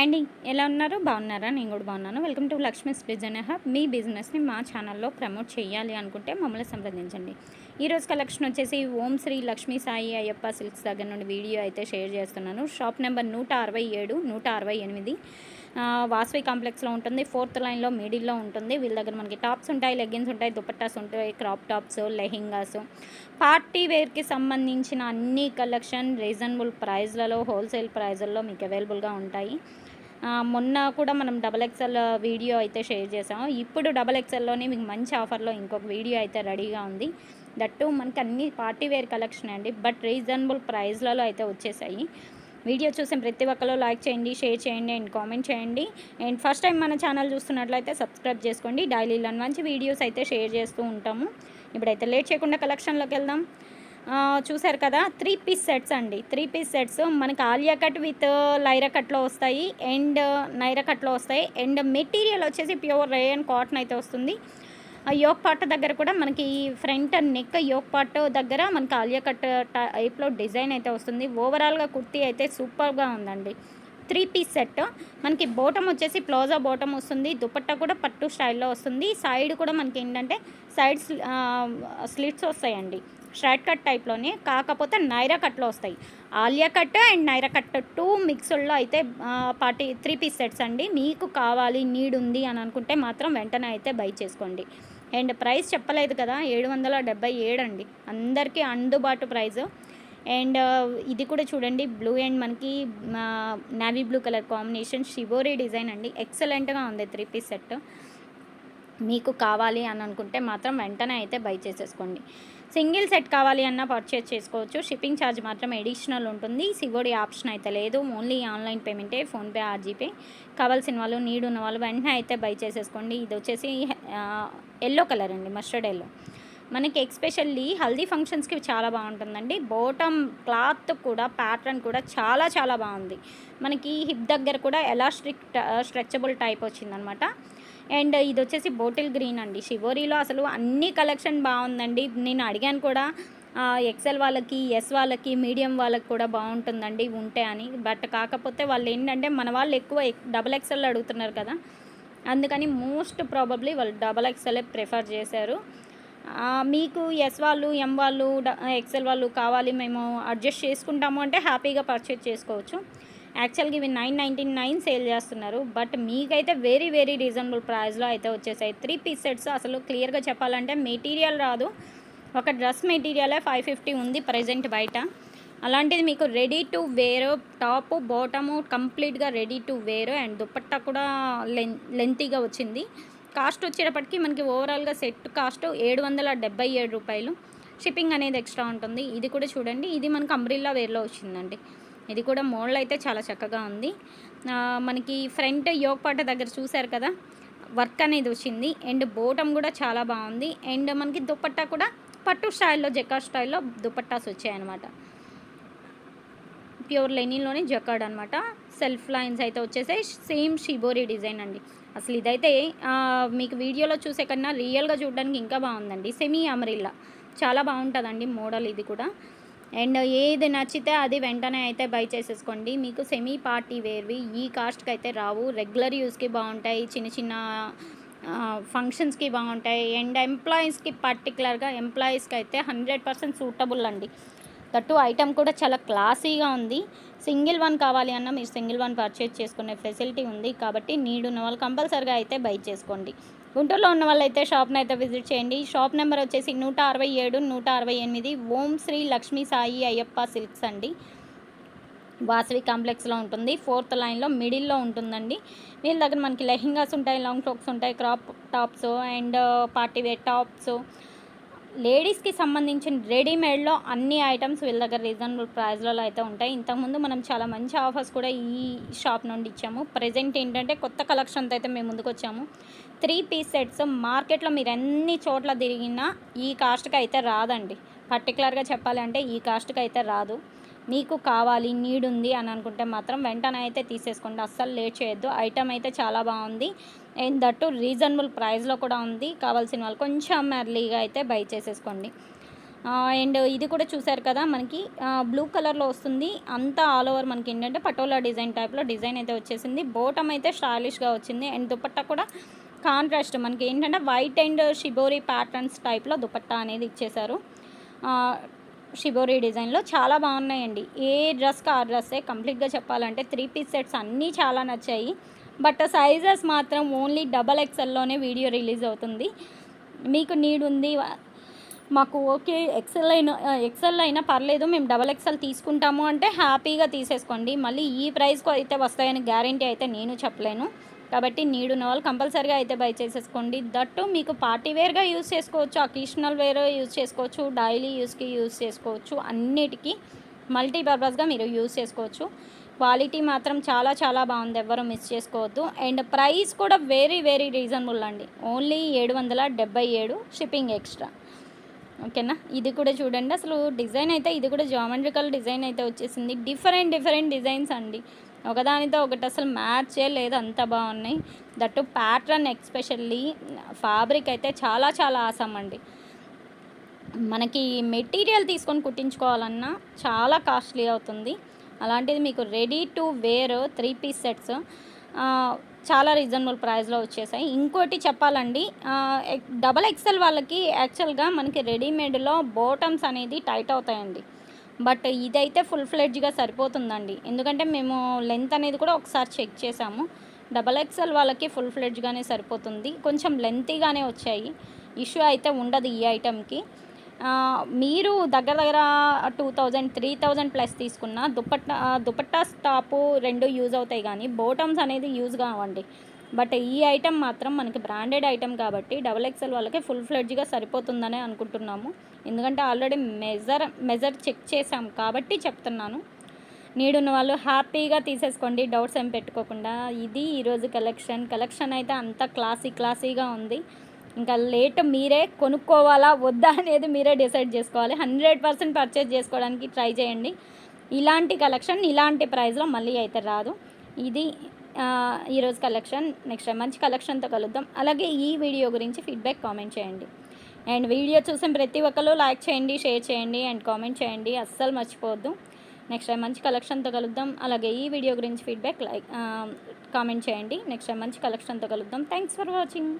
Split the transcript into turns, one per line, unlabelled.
అండి ఎలా ఉన్నారు? బాగున్నారా? నేను కూడా బాగున్నాను. Welcome to Lakshmi's business hub మీ బిజినెస్ని మా ఛానల్లో ప్రమోట్ చేయాలి అనుకుంటే మమ్మల్ని సంప్రదించండి. ఈరోజు కలెక్షన్ వచ్చేసి ఓం శ్రీ లక్ష్మీ సాయి అయ్యప్ప సిల్క్స్ దగ్గర నుండి వీడియో అయితే షేర్ చేస్తున్నాను. షాప్ నెంబర్ నూట అరవై ఏడు నూట అరవై ఎనిమిది. వాసవి కాంప్లెక్స్లో ఉంటుంది. ఫోర్త్ లైన్లో మిడిల్లో ఉంటుంది. వీళ్ళ దగ్గర మనకి టాప్స్ ఉంటాయి లెగ్గిన్స్ ఉంటాయి దుపట్టాస్ ఉంటాయి క్రాప్ టాప్స్ లెహింగాస్. పార్టీ వేర్కి సంబంధించిన అన్ని కలెక్షన్ రీజనబుల్ ప్రైస్లలో హోల్సేల్ ప్రైజ్లలో మీకు అవైలబుల్గా ఉంటాయి. మొన్న కూడా మనం డబల్ ఎక్స్ఎల్ వీడియో అయితే షేర్ చేసాము ఇప్పుడు డబల్ ఎక్సెల్లోనే మీకు మంచి ఆఫర్లో ఇంకొక వీడియో అయితే రెడీగా ఉంది. దట్టు మనకి అన్ని పార్టీ వేర్ కలెక్షన్ అండి. బట్ రీజనబుల్ ప్రైస్లలో అయితే వచ్చేసాయి. వీడియో చూసిన ప్రతి ఒక్కరు లైక్ చేయండి షేర్ చేయండి అండ్ కామెంట్ చేయండి. అండ్ ఫస్ట్ టైం మన ఛానల్ చూస్తున్నట్లయితే సబ్స్క్రైబ్ చేసుకోండి. డైలీ మంచి వీడియోస్ అయితే షేర్ చేస్తూ ఉంటాము. ఇప్పుడైతే లేట్ చేయకుండా కలెక్షన్లోకి వెళ్దాం. చూసారు కదా త్రీ పీస్ సెట్స్ అండి. త్రీ పీస్ సెట్స్ మనకి ఆలియా కట్ విత్ లైరా కట్లో వస్తాయి అండ్ నైరా కట్లో వస్తాయి అండ్ మెటీరియల్ వచ్చేసి ప్యూర్ రేయన్ కాటన్ అయితే వస్తుంది. ఆ యోక్ పార్ట్ దగ్గర కూడా మనకి front and neck yoke part దగ్గర మనకి ఆలియా కట్ టైప్లో డిజైన్ అయితే వస్తుంది. ఓవరాల్గా కుర్తీ అయితే సూపర్గా ఉందండి. Three piece set. మనకి బోటం వచ్చేసి ప్లోజా బోటం వస్తుంది. దుపట్టా కూడా పట్టు స్టైల్లో వస్తుంది. సైడ్ కూడా మనకి ఏంటంటే సైడ్ స్లిట్స్ వస్తాయండి. షర్ట్ కట్ టైప్లోనే కాకపోతే నైరా కట్లో వస్తాయి. Alia cut and Naira cut two మిక్స్డ్లో అయితే పార్టీ త్రీ పీస్ సెట్స్ అండి. మీకు కావాలి నీడ్ ఉంది అని అనుకుంటే మాత్రం వెంటనే అయితే బై చేసుకోండి. అండ్ ప్రైస్ చెప్పలేదు కదా ఏడు వందల డెబ్బై ఏడు అండి. అందరికీ అందుబాటు ప్రైస్. అండ్ ఇది కూడా చూడండి బ్లూ అండ్ మనకి navy blue colour combination shibori design అండి. ఎక్సలెంట్గా ఉంది త్రీ పీస్ సెట్ మీకు కావాలి అని అనుకుంటే మాత్రం వెంటనే అయితే బై చేసేసుకోండి. సింగిల్ సెట్ కావాలి అన్న పర్చేస్ చేసుకోవచ్చు. షిప్పింగ్ ఛార్జ్ మాత్రం ఎడిషనల్ ఉంటుంది. సివోడి ఆప్షన్ అయితే లేదు. ఓన్లీ ఆన్లైన్ పేమెంటే ఫోన్పే ఆర్జీపే కావాల్సిన వాళ్ళు నీడ్ ఉన్న వాళ్ళు వెంటనే అయితే బై చేసేసుకోండి. ఇది వచ్చేసి ఎల్లో కలర్ అండి మస్టర్డ్ ఎల్లో మనకి ఎక్స్పెషల్లీ హల్దీ ఫంక్షన్స్కి చాలా బాగుంటుందండి. బోటమ్ క్లాత్ కూడా ప్యాటర్న్ కూడా చాలా చాలా బాగుంది. మనకి హిప్ దగ్గర కూడా ఎలాస్టిక్ స్ట్రెచబుల్ టైప్ వచ్చిందనమాట. అండ్ ఇది వచ్చేసి బోటిల్ గ్రీన్ అండి. శివోరిలో అసలు అన్ని కలెక్షన్ బాగుందండి. నేను అడిగాను కూడా ఎక్సెల్ వాళ్ళకి ఎస్ వాళ్ళకి మీడియం వాళ్ళకి కూడా బాగుంటుందండి ఉంటే అని. బట్ కాకపోతే వాళ్ళు ఏంటంటే మన వాళ్ళు ఎక్కువ డబల్ ఎక్సెల్ అడుగుతున్నారు కదా. అందుకని మోస్ట్ ప్రాబబ్లీ వాళ్ళు డబల్ ఎక్సెల్ ప్రిఫర్ చేశారు. మీకు ఎస్ వాళ్ళు ఎం వాళ్ళు ఎక్సెల్ వాళ్ళు కావాలి మేము అడ్జస్ట్ చేసుకుంటాము అంటే హ్యాపీగా పర్చేజ్ చేసుకోవచ్చు. యాక్చువల్గా ఇవి నైన్ నైంటీ నైన్ సేల్ చేస్తున్నారు. బట్ మీకైతే వెరీ వెరీ రీజనబుల్ ప్రైస్లో అయితే వచ్చేసాయి. త్రీ పీస్ సెట్స్ అసలు క్లియర్గా చెప్పాలంటే మెటీరియల్ రాదు. ఒక డ్రెస్ మెటీరియలే ఫైవ్ ఫిఫ్టీ ఉంది ప్రజెంట్ బయట. అలాంటిది మీకు ready to wear top bottom కంప్లీట్గా ready to wear and dupatta కూడా లెన్ లెంతీగా వచ్చింది. కాస్ట్ వచ్చేటప్పటికి మనకి ఓవరాల్గా సెట్ కాస్ట్ ఏడు వందల డెబ్బై ఏడు రూపాయలు. షిప్పింగ్ అనేది ఎక్స్ట్రా ఉంటుంది. ఇది కూడా చూడండి. ఇది మనకి అంబ్రిల్లా వేర్లో వచ్చిందండి. ఇది కూడా మోడల్ అయితే చాలా చక్కగా ఉంది. మనకి ఫ్రంట్ యోగపాట దగ్గర చూశారు కదా? వర్క్ అనేది వచ్చింది. అండ్ బోటం కూడా చాలా బాగుంది. అండ్ మనకి దుపట్టా కూడా పట్టు స్టైల్లో జకాడ్ స్టైల్లో దుపట్టాస్ వచ్చాయన్నమాట. ప్యూర్ లెనిన్లోనే జకాడ్ అనమాట సెల్ఫ్ లైన్స్ అయితే వచ్చేసాయి. సేమ్ షిబోరి డిజైన్ అండి. అసలు ఇదైతే మీకు వీడియోలో చూసే కన్నా రియల్గా చూడడానికి ఇంకా బాగుందండి. సెమీ అమరిల్లా. చాలా బాగుంటుందండి మోడల్ ఇది కూడా. అండ్ ఏది నచ్చితే అది వెంటనే అయితే బై చేసేసుకోండి. మీకు సెమీ పార్టీ వేర్వి ఈ కాస్ట్కి అయితే రావు. రెగ్యులర్ యూస్కి బాగుంటాయి. చిన్న చిన్న ఫంక్షన్స్కి బాగుంటాయి. అండ్ ఎంప్లాయీస్కి పర్టికులర్గా ఎంప్లాయీస్కి అయితే హండ్రెడ్ పర్సెంట్ సూటబుల్ అండి. దట్టు ఐటమ్ కూడా చాలా క్లాసీగా ఉంది. సింగిల్ వన్ కావాలి అన్న మీరు సింగిల్ వన్ పర్చేజ్ చేసుకునే ఫెసిలిటీ ఉంది కాబట్టి నీడ్ ఉన్న వాళ్ళు కంపల్సరిగా అయితే బై చేసుకోండి. గుంటూరులో ఉన్న వాళ్ళు అయితే షాప్ని అయితే విజిట్ చేయండి. షాప్ నెంబర్ వచ్చేసి నూట అరవై ఏడు నూట అరవై ఎనిమిది ఓం శ్రీ లక్ష్మీ సాయి అయ్యప్ప సిల్క్స్ అండి. వాసవి కాంప్లెక్స్లో ఉంటుంది. ఫోర్త్ లైన్లో మిడిల్లో ఉంటుందండి. వీళ్ళ దగ్గర మనకి లెహింగాస్ ఉంటాయి లాంగ్ ఫ్రాక్స్ ఉంటాయి crop tops and party wear tops లేడీస్కి సంబంధించిన రెడీమేడ్లో అన్ని ఐటమ్స్ వీళ్ళ దగ్గర రీజనబుల్ ప్రైస్లలో అయితే ఉంటాయి. ఇంతకుముందు మనం చాలా మంచి ఆఫర్స్ కూడా ఈ షాప్ నుండి ఇచ్చాము. ప్రజెంట్ ఏంటంటే కొత్త కలెక్షన్తో అయితే మేము ముందుకు వచ్చాము. త్రీ పీస్ సెట్స్ మార్కెట్లో మీరు ఎన్ని చోట్ల తిరిగినా ఈ కాస్ట్కి అయితే రాదండి. పర్టికులర్గా చెప్పాలంటే ఈ కాస్ట్కి అయితే రాదు. మీకు కావాలి నీడ్ ఉంది అని అనుకుంటే మాత్రం వెంటనే అయితే తీసేసుకోండి. అస్సలు లేట్ చేయొద్దు. ఐటమ్ అయితే చాలా బాగుంది. అండ్ దట్టు రీజనబుల్ ప్రైస్లో కూడా ఉంది. కావాల్సిన వాళ్ళు కొంచెం ఎర్లీగా అయితే బై చేసేసుకోండి. అండ్ ఇది కూడా చూసారు కదా మనకి బ్లూ కలర్లో వస్తుంది. అంతా ఆల్ ఓవర్ మనకి ఏంటంటే పటోలా డిజైన్ టైప్లో డిజైన్ అయితే వచ్చేసింది. బోటం అయితే స్టైలిష్గా వచ్చింది. అండ్ దుపట్టా కూడా కాంట్రాస్ట్ మనకి ఏంటంటే వైట్ అండ్ షిబోరీ ప్యాటర్న్స్ టైప్లో దుపట్టా అనేది ఇచ్చేసారు షిబోరీ డిజైన్లో చాలా బాగున్నాయండి. ఏ డ్రెస్కి ఆ డ్రెస్సే కంప్లీట్గా చెప్పాలంటే త్రీ పీస్ సెట్స్ అన్నీ చాలా నచ్చాయి. బట్ సైజెస్ మాత్రం ఓన్లీ డబల్ ఎక్సెల్లోనే వీడియో రిలీజ్ అవుతుంది. మీకు నీడ్ ఉంది మాకు ఓకే ఎక్సెల్ అయినా ఎక్సెల్ అయినా పర్లేదు మేము డబల్ ఎక్సెల్ తీసుకుంటాము అంటే హ్యాపీగా తీసేసుకోండి. మళ్ళీ ఈ ప్రైస్కు అయితే వస్తాయని గ్యారంటీ అయితే నేను చెప్పలేను. కాబట్టి నీడు ఉన్న వాళ్ళు కంపల్సరీగా అయితే బై చేసేసుకోండి. దట్టు మీకు పార్టీ వేర్గా యూస్ చేసుకోవచ్చు అకేషనల్ వేర్ యూస్ చేసుకోవచ్చు డైలీ యూస్కి యూస్ చేసుకోవచ్చు. అన్నిటికీ మల్టీపర్పస్గా మీరు యూస్ చేసుకోవచ్చు. క్వాలిటీ మాత్రం చాలా చాలా బాగుంది. ఎవరు మిస్ చేసుకోవద్దు. అండ్ ప్రైస్ కూడా వెరీ వెరీ రీజనబుల్ అండి. ఓన్లీ ఏడు వందల డెబ్బై ఏడు షిప్పింగ్ ఎక్స్ట్రా ఓకేనా ఇది కూడా చూడండి. అసలు డిజైన్ అయితే ఇది కూడా జామెట్రికల్ డిజైన్ అయితే వచ్చేసింది. డిఫరెంట్ డిఫరెంట్ డిజైన్స్ అండి. ఒకదానితో ఒకటి అసలు మ్యాచే లేదు అంత బాగున్నాయి. దట్టు ప్యాటర్న్ ఎక్స్పెషల్లీ ఫ్యాబ్రిక్ అయితే చాలా చాలా ఆసం అండి. మనకి మెటీరియల్ తీసుకొని కుట్టించుకోవాలన్నా చాలా కాస్ట్లీ అవుతుంది. అలాంటిది మీకు ready to wear three piece sets చాలా రీజనబుల్ ప్రైస్లో వచ్చేసాయి. ఇంకోటి చెప్పాలండి డబల్ ఎక్సెల్ వాళ్ళకి యాక్చువల్గా మనకి రెడీమేడ్లో బోటమ్స్ అనేది టైట్ అవుతాయండి. బట్ ఇదైతే ఫుల్ ఫ్లెడ్జ్గా సరిపోతుందండి. ఎందుకంటే మేము లెంత్ అనేది కూడా ఒకసారి చెక్ చేసాము. డబల్ ఎక్సెల్ వాళ్ళకి ఫుల్ ఫ్లెడ్జ్గానే సరిపోతుంది. కొంచెం లెంతీగానే వచ్చాయి. ఇష్యూ అయితే ఉండదు ఈ ఐటెంకి. మీరు దగ్గర దగ్గర two thousand three thousand plus తీసుకున్న దుపట్టా దుపట్టా స్టాపు రెండు యూజ్ అవుతాయి కానీ బోటమ్స్ అనేది యూజ్ కావండి. బట్ ఈ ఐటెం మాత్రం మనకి బ్రాండెడ్ ఐటెం కాబట్టి డబల్ ఎక్స్ఎల్ వాళ్ళకి ఫుల్ ఫ్లెడ్జ్గా సరిపోతుందని అనుకుంటున్నాము. ఎందుకంటే ఆల్రెడీ మెజర్ మెజర్ చెక్ చేసాం కాబట్టి చెప్తున్నాను. నీడున్న వాళ్ళు హ్యాపీగా తీసేసుకోండి డౌట్స్ ఏం పెట్టుకోకుండా. ఇది ఈరోజు కలెక్షన్. కలెక్షన్ అయితే అంత క్లాసీ క్లాసీగా ఉంది. ఇంకా లేట్ మీరే కొనుక్కోవాలా వద్దా అనేది మీరే డిసైడ్ చేసుకోవాలి. హండ్రెడ్ పర్సెంట్ పర్చేజ్ చేసుకోవడానికి ట్రై చేయండి. ఇలాంటి కలెక్షన్ ఇలాంటి ప్రైస్లో మళ్ళీ అయితే రాదు. ఇది ఈరోజు కలెక్షన్ నెక్స్ట్ టైం మంచి కలెక్షన్తో కలుద్దాం. అలాగే ఈ వీడియో గురించి ఫీడ్బ్యాక్ కామెంట్ చేయండి. అండ్ వీడియో చూసిన ప్రతి ఒక్కరు లైక్ చేయండి షేర్ చేయండి అండ్ కామెంట్ చేయండి. అస్సలు మర్చిపోవద్దు. నెక్స్ట్ టైం మంచి కలెక్షన్తో కలుద్దాం. అలాగే ఈ వీడియో గురించి ఫీడ్బ్యాక్ లైక్ కామెంట్ చేయండి. నెక్స్ట్ టైం మంచి కలెక్షన్తో కలుద్దాం. Thanks for watching.